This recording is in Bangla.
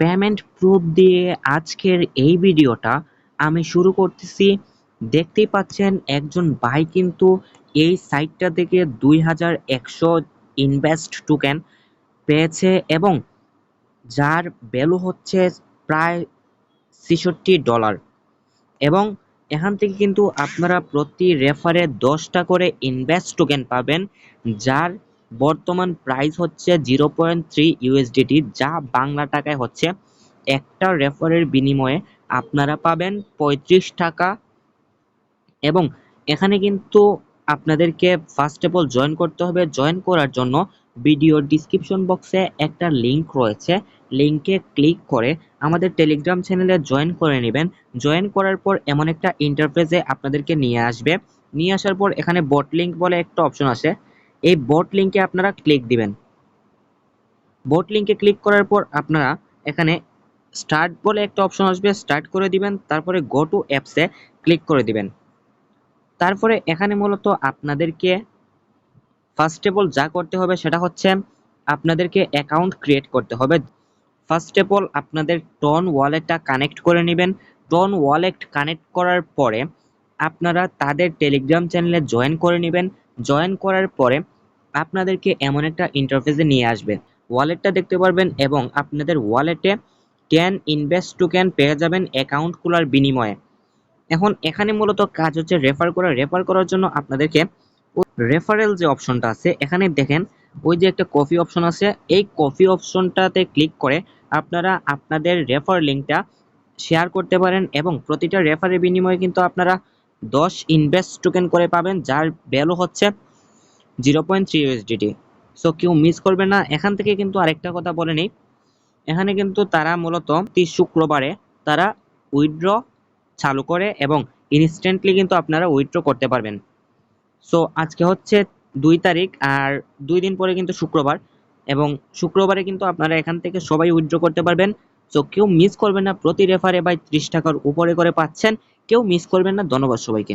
পেমেন্ট প্রুফ দিয়ে আজকের এই ভিডিওটা আমি শুরু করতেছি। দেখতেই পাচ্ছেন, একজন ভাই কিন্তু এই সাইটটা থেকে দুই হাজার একশো ইনভেস্ট টোকেন পেয়েছে এবং যার ভ্যালু হচ্ছে প্রায় ছেষট্টি ডলার এবং এখান থেকে কিন্তু আপনারা প্রতি রেফারে দশটা করে ইনভেস্ট টোকেন পাবেন, যার বর্তমান প্রাইস হচ্ছে জিরো পয়েন্ট থ্রি ইউএসডিটি যা বাংলা টাকায় হচ্ছে একটা রেফারের বিনিময়ে আপনারা পাবেন পঁয়ত্রিশ টাকা। এবং এখানে কিন্তু আপনাদেরকে ফার্স্ট অফ অল জয়েন করতে হবে। জয়েন করার জন্য ভিডিওর ডিসক্রিপশন বক্সে একটা লিংক রয়েছে। লিংকে ক্লিক করে আমাদের টেলিগ্রাম চ্যানেলে জয়েন করে নেবেন। জয়েন করার পর এমন একটা ইন্টারফেসে আপনাদেরকে নিয়ে আসবে। নিয়ে আসার পর এখানে বট লিংক বলে একটা অপশন আছে এই বট লিংকে আপনারা ক্লিক দিবেন। বট লিংকে ক্লিক করার পর আপনারা এখানে স্টার্ট বলে একটা অপশন আসবে স্টার্ট করে দিবেন, তারপরে গো টু অ্যাপসে ক্লিক করে দিবেন। তারপরে এখানে মূলত আপনাদেরকে ফার্স্ট অফ অল যা করতে হবে সেটা হচ্ছে আপনাদেরকে অ্যাকাউন্ট ক্রিয়েট করতে হবে। ফার্স্ট অফ অল আপনাদের টন ওয়ালেটটা কানেক্ট করে নেবেন। টন ওয়ালেট কানেক্ট করার পরে আপনারা তাদের টেলিগ্রাম চ্যানেলে জয়েন করে নেবেন। জয়েন করার পরে আপনাদেরকে এমন একটা ইন্টারফেসে নিয়ে আসবে। ওয়ালেটটা দেখতে পারবেন এবং আপনাদের ওয়ালেটে টেন ইনভেস্ট টোকেন পেয়ে যাবেন অ্যাকাউন্ট খোলার বিনিময়ে। এখন এখানে মূলত কাজ হচ্ছে রেফার করা। রেফার করার জন্য আপনাদেরকে রেফারেল যে অপশনটা আছে, এখানে দেখেন ওই যে একটা কফি অপশন আছে। এই কফি অপশনটাতে ক্লিক করে আপনারা আপনাদের রেফার লিঙ্কটা শেয়ার করতে পারেন এবং প্রতিটা রেফারের বিনিময়ে কিন্তু আপনারা দশ ইনভেস্ট টোকেন করে পাবেন, যার ভ্যালু হচ্ছে zero point three USDT so কেউ মিস করবে না। এখান থেকে কিন্তু আরেকটা কথা বলে নিই। এখানে কিন্তু তারা মূলত প্রতি শুক্রবারে তারা উইথড্র চালু করে এবং ইনস্ট্যান্টলি কিন্তু আপনারা উইথড্র করতে পারবেন। সো আজকে হচ্ছে দুই তারিখ আর দুই দিন পরে কিন্তু শুক্রবার এবং শুক্রবারে কিন্তু আপনারা এখান থেকে সবাই উইথড্র করতে পারবেন। সো কেউ মিস করবেন না। প্রতি রেফারে বাই ত্রিশ টাকার উপরে করে পাচ্ছেন। কেউ মিস করবেন না। ধন্যবাদ সবাইকে।